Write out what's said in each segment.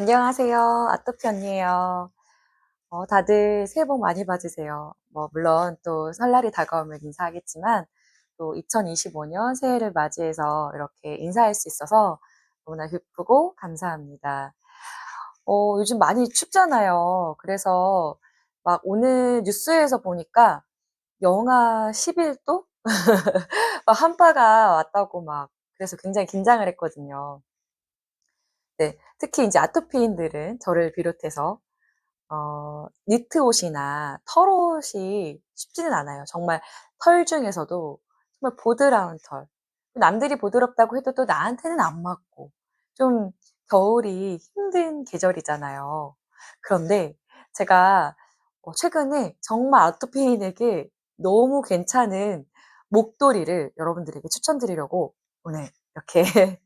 안녕하세요. 아토피 언니예요. 어, 다들 새해 복 많이 받으세요. 뭐, 물론 또 설날이 다가오면 인사하겠지만, 또 2025년 새해를 맞이해서 이렇게 인사할 수 있어서 너무나 기쁘고 감사합니다. 어, 요즘 많이 춥잖아요. 그래서 막 오늘 뉴스에서 보니까 영하 11도? 막 한파가 왔다고 막, 그래서 굉장히 긴장을 했거든요. 네, 특히 이제 아토피인들은 저를 비롯해서 어, 니트 옷이나 털 옷이 쉽지는 않아요. 정말 털 중에서도 정말 보드라운 털. 남들이 보드럽다고 해도 또 나한테는 안 맞고 좀 겨울이 힘든 계절이잖아요. 그런데 제가 어, 최근에 정말 아토피인에게 너무 괜찮은 목도리를 여러분들에게 추천드리려고 오늘 이렇게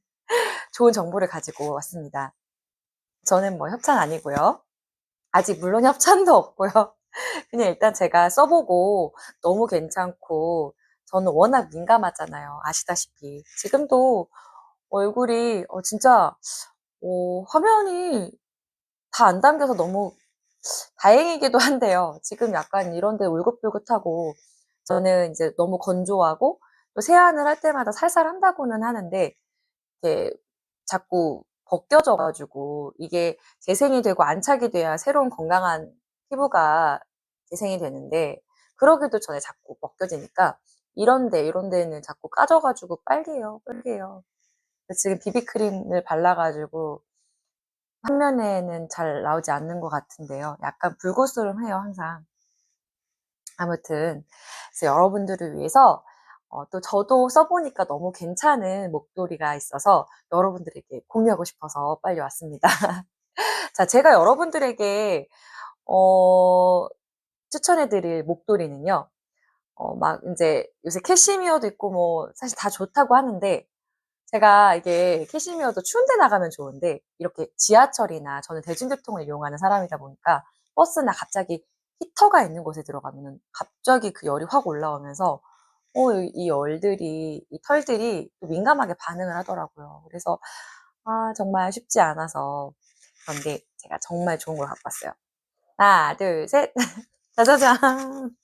좋은 정보를 가지고 왔습니다. 저는 뭐 협찬 아니고요. 아직 물론 협찬도 없고요. 그냥 일단 제가 써보고 너무 괜찮고 저는 워낙 민감하잖아요. 아시다시피. 지금도 얼굴이 어, 진짜 어, 화면이 다 안 담겨서 너무 다행이기도 한데요. 지금 약간 이런데 울긋불긋하고 저는 이제 너무 건조하고 또 세안을 할 때마다 살살 한다고는 하는데 자꾸 벗겨져 가지고 이게 재생이 되고 안착이 돼야 새로운 건강한 피부가 재생이 되는데 그러기도 전에 자꾸 벗겨지니까 이런데 이런 데는 자꾸 까져 가지고 빨개요. 빨개요. 지금 비비크림을 발라 가지고 화면에는 잘 나오지 않는 것 같은데요. 약간 불그스름해요, 항상. 아무튼 여러분들을 위해서 어, 또 저도 써보니까 너무 괜찮은 목도리가 있어서 여러분들에게 공유하고 싶어서 빨리 왔습니다. 자, 제가 여러분들에게 어, 추천해드릴 목도리는요. 어, 막 이제 요새 캐시미어도 있고 뭐 사실 다 좋다고 하는데 제가 이게 캐시미어도 추운데 나가면 좋은데 이렇게 지하철이나 저는 대중교통을 이용하는 사람이다 보니까 버스나 갑자기 히터가 있는 곳에 들어가면 갑자기 그 열이 확 올라오면서 어, 이 열들이, 이 털들이 민감하게 반응을 하더라고요. 그래서, 아, 정말 쉽지 않아서. 그런데 제가 정말 좋은 걸 갖고 왔어요. 하나, 둘, 셋. 짜자잔.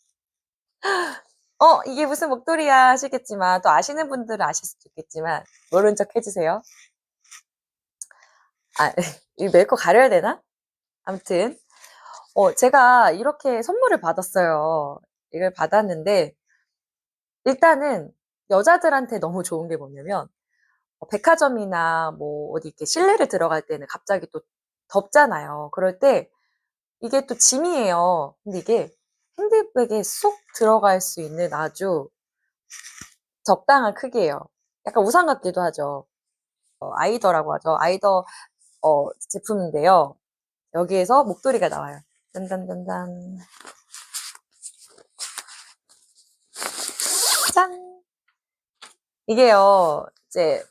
어, 이게 무슨 목도리야 하시겠지만, 또 아시는 분들은 아실 수도 있겠지만, 모른 척 해주세요. 아, 이 메이크업 가려야 되나? 아무튼, 어, 제가 이렇게 선물을 받았어요. 이걸 받았는데, 일단은 여자들한테 너무 좋은 게 뭐냐면 어, 백화점이나 뭐 어디 이렇게 실내를 들어갈 때는 갑자기 또 덥잖아요. 그럴 때 이게 또 짐이에요. 근데 이게 핸드백에 쏙 들어갈 수 있는 아주 적당한 크기예요. 약간 우산 같기도 하죠. 어, 아이더라고 하죠. 아이더 어, 제품인데요. 여기에서 목도리가 나와요. 짠짠짠짠. 짠! 이게요, 이제,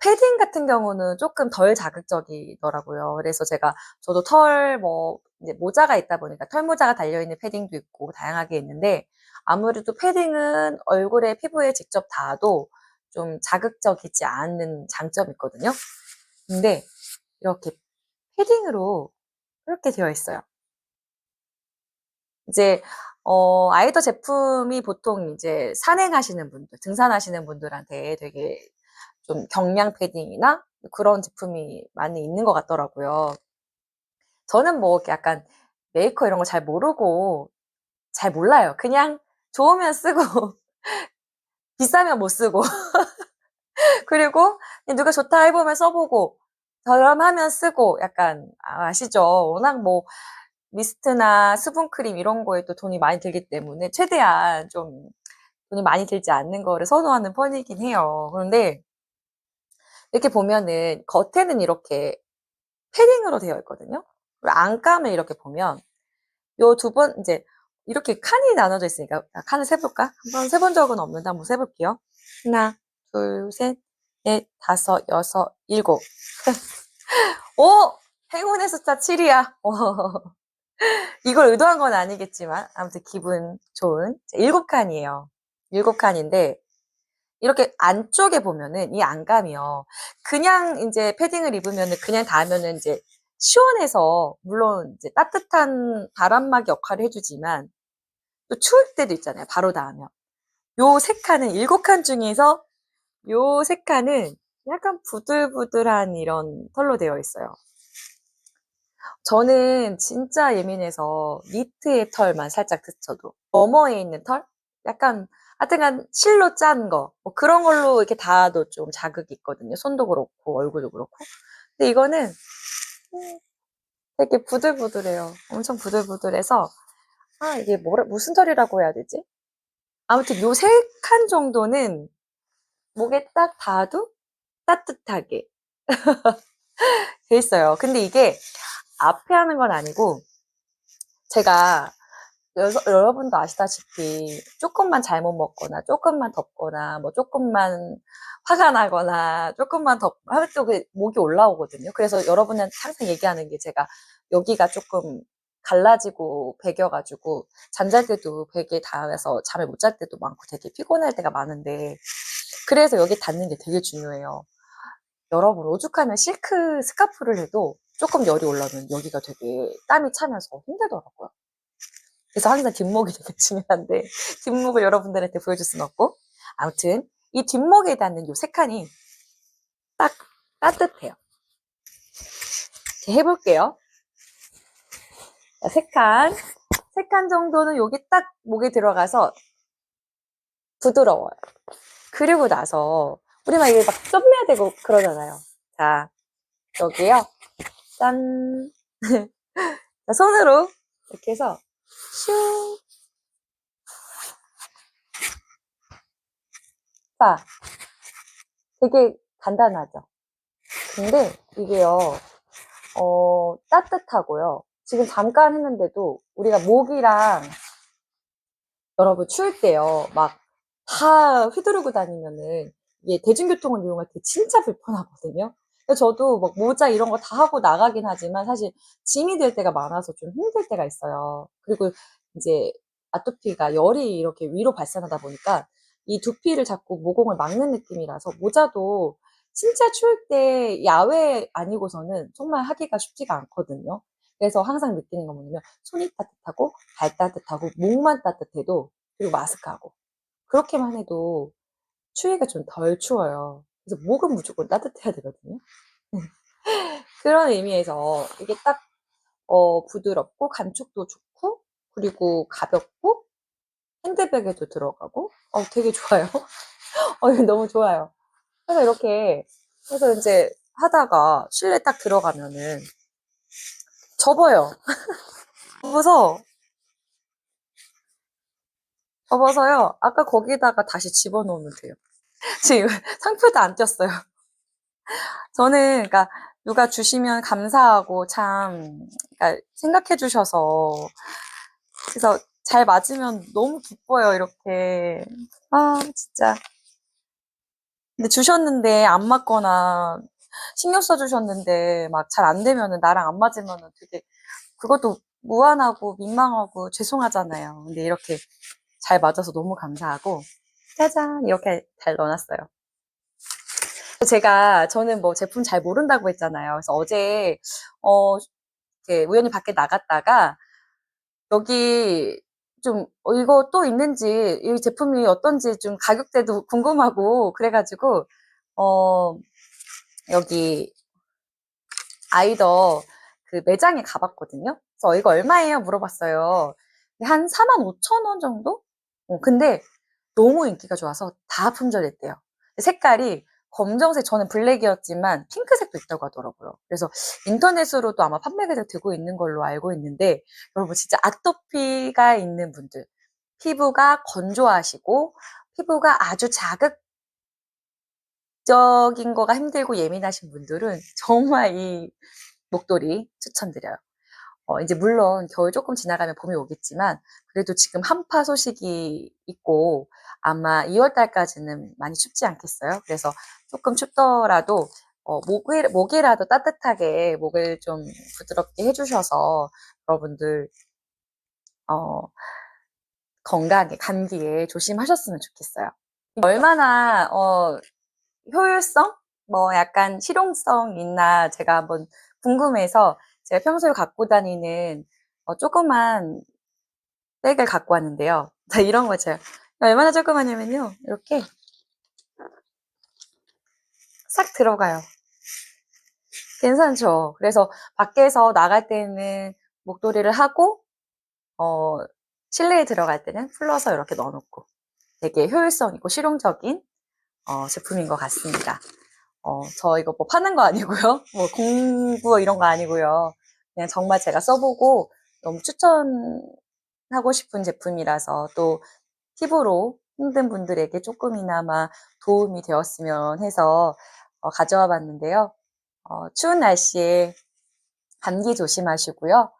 패딩 같은 경우는 조금 덜 자극적이더라고요. 그래서 제가, 저도 털, 뭐, 모자가 있다 보니까 털 모자가 달려 있는 패딩도 있고 다양하게 있는데, 아무래도 패딩은 얼굴에 피부에 직접 닿아도 좀 자극적이지 않은 장점이 있거든요. 근데, 이렇게 패딩으로 이렇게 되어 있어요. 이제 어, 아이더 제품이 보통 이제 산행하시는 분들, 등산하시는 분들한테 되게 좀 경량 패딩이나 그런 제품이 많이 있는 것 같더라고요. 저는 뭐 약간 메이커 이런 거 잘 모르고 잘 몰라요. 그냥 좋으면 쓰고 비싸면 못 쓰고 그리고 누가 좋다 해보면 써보고 저렴하면 쓰고 약간 아시죠? 워낙 뭐 미스트나 수분크림 이런 거에 또 돈이 많이 들기 때문에 최대한 좀 돈이 많이 들지 않는 거를 선호하는 편이긴 해요. 그런데 이렇게 보면은 겉에는 이렇게 패딩으로 되어 있거든요. 안감을 이렇게 보면 요 두 번 이제 이렇게 칸이 나눠져 있으니까 아, 칸을 세볼까? 한번 세본 적은 없는데 한번 세볼게요. 하나, 둘, 셋, 넷, 다섯, 여섯, 일곱. 오! 행운의 숫자 7이야. 이걸 의도한 건 아니겠지만 아무튼 기분 좋은 일곱 칸이에요. 일곱 칸인데 이렇게 안쪽에 보면은 이 안감이요. 그냥 이제 패딩을 입으면은 그냥 닿으면은 이제 시원해서 물론 이제 따뜻한 바람막 역할을 해주지만 또 추울 때도 있잖아요. 바로 닿으면. 요 세 칸은 일곱 칸 중에서 요 세 칸은 약간 부들부들한 이런 털로 되어 있어요. 저는 진짜 예민해서 니트의 털만 살짝 스쳐도 어머에 있는 털? 약간 하여튼간 실로 짠 거, 뭐 그런 걸로 이렇게 닿아도 좀 자극이 있거든요. 손도 그렇고 얼굴도 그렇고. 근데 이거는 음, 되게 부들부들해요. 엄청 부들부들해서 아 이게 뭐라 무슨 털이라고 해야 되지? 아무튼 요 세 칸 정도는 목에 딱 닿아도 따뜻하게 돼 있어요. 근데 이게 앞에 하는 건 아니고 제가 여, 여러분도 아시다시피 조금만 잘못 먹거나 조금만 덥거나 뭐 조금만 화가 나거나 조금만 덥 하면 또그 목이 올라오거든요. 그래서 여러분한테 항상 얘기하는 게 제가 여기가 조금 갈라지고 베겨가지고 잠잘 때도 베개 닿아서 잠을 못 잘 때도 많고 되게 피곤할 때가 많은데 그래서 여기 닿는 게 되게 중요해요. 여러분 오죽하면 실크 스카프를 해도 조금 열이 올라오면 여기가 되게 땀이 차면서 힘들더라고요. 그래서 항상 뒷목이 되게 중요한데 뒷목을 여러분들한테 보여줄 수는 없고 아무튼 이 뒷목에 닿는 요세 칸이 딱 따뜻해요. 해볼게요. 자, 세 칸, 세 칸 정도는 여기 딱 목에 들어가서 부드러워요. 그리고 나서 우리 막 이게 막 썸매야 되고 그러잖아요. 자, 여기요. 짠. 자, 손으로 이렇게 해서 슈. 자, 되게 간단하죠. 근데 이게요, 어, 따뜻하고요. 지금 잠깐 했는데도 우리가 목이랑 여러분 추울 때요, 막 다 휘두르고 다니면은 이게 대중교통을 이용할 때 진짜 불편하거든요. 저도 막 모자 이런 거 다 하고 나가긴 하지만 사실 짐이 될 때가 많아서 좀 힘들 때가 있어요. 그리고 이제 아토피가 열이 이렇게 위로 발산하다 보니까 이 두피를 자꾸 모공을 막는 느낌이라서 모자도 진짜 추울 때 야외 아니고서는 정말 하기가 쉽지가 않거든요. 그래서 항상 느끼는 건 뭐냐면 손이 따뜻하고 발 따뜻하고 목만 따뜻해도 그리고 마스크하고 그렇게만 해도 추위가 좀 덜 추워요. 그래서 목은 무조건 따뜻해야 되거든요. 그런 의미에서 이게 딱 어, 부드럽고 감촉도 좋고 그리고 가볍고 핸드백에도 들어가고 어, 되게 좋아요. 어, 너무 좋아요. 그래서 이렇게 그래서 이제 하다가 실내 딱 들어가면은 접어요. 접어서 접어서요. 아까 거기다가 다시 집어넣으면 돼요. 지금 상표도 안 띄었어요. 저는 그러니까 누가 주시면 감사하고 참 그러니까 생각해 주셔서 그래서 잘 맞으면 너무 기뻐요 이렇게 아 진짜 근데 주셨는데 안 맞거나 신경 써 주셨는데 막 잘 안 되면은 나랑 안 맞으면은 되게 그것도 무안하고 민망하고 죄송하잖아요. 근데 이렇게 잘 맞아서 너무 감사하고 짜잔 이렇게 잘 넣어놨어요. 제가 저는 뭐 제품 잘 모른다고 했잖아요. 그래서 어제 어 우연히 밖에 나갔다가 여기 좀 어, 이거 또 있는지 이 제품이 어떤지 좀 가격대도 궁금하고 그래가지고 어 여기 아이더 그 매장에 가봤거든요. 그래서 이거 얼마예요? 물어봤어요. 한 45,000원 정도? 어, 근데 너무 인기가 좋아서 다 품절됐대요. 색깔이 검정색, 저는 블랙이었지만 핑크색도 있다고 하더라고요. 그래서 인터넷으로도 아마 판매가 되고 있는 걸로 알고 있는데 여러분 진짜 아토피가 있는 분들, 피부가 건조하시고 피부가 아주 자극 적인 거가 힘들고 예민하신 분들은 정말 이 목도리 추천드려요. 어, 이제 물론 겨울 조금 지나가면 봄이 오겠지만 그래도 지금 한파 소식이 있고 아마 2월 달까지는 많이 춥지 않겠어요? 그래서 조금 춥더라도 어, 목에, 목이라도 따뜻하게 목을 좀 부드럽게 해주셔서 여러분들 어, 건강에 감기에 조심하셨으면 좋겠어요. 얼마나 어, 효율성, 뭐 약간 실용성 있나 제가 한번 궁금해서 제가 평소에 갖고 다니는 어, 조그만 백을 갖고 왔는데요. 자, 이런 거 제가 얼마나 조그마냐면요. 이렇게 싹 들어가요. 괜찮죠? 그래서 밖에서 나갈 때는 목도리를 하고, 어, 실내에 들어갈 때는 풀러서 이렇게 넣어놓고 되게 효율성 있고 실용적인 어, 제품인 것 같습니다. 어, 저 이거 뭐 파는 거 아니고요. 뭐 공부 이런 거 아니고요. 그냥 정말 제가 써보고 너무 추천하고 싶은 제품이라서 또 팁으로 힘든 분들에게 조금이나마 도움이 되었으면 해서 어, 가져와 봤는데요. 어, 추운 날씨에 감기 조심하시고요.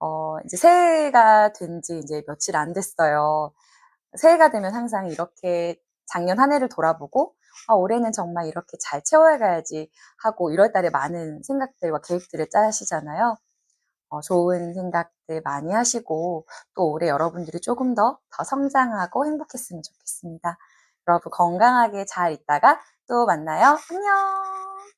어, 이제 새해가 된 지 이제 며칠 안 됐어요. 새해가 되면 항상 이렇게 작년 한 해를 돌아보고 아, 올해는 정말 이렇게 잘 채워가야지 하고 1월 달에 많은 생각들과 계획들을 짜시잖아요. 어, 좋은 생각들 많이 하시고 또 올해 여러분들이 조금 더, 더 성장하고 행복했으면 좋겠습니다. 여러분 건강하게 잘 있다가 또 만나요. 안녕!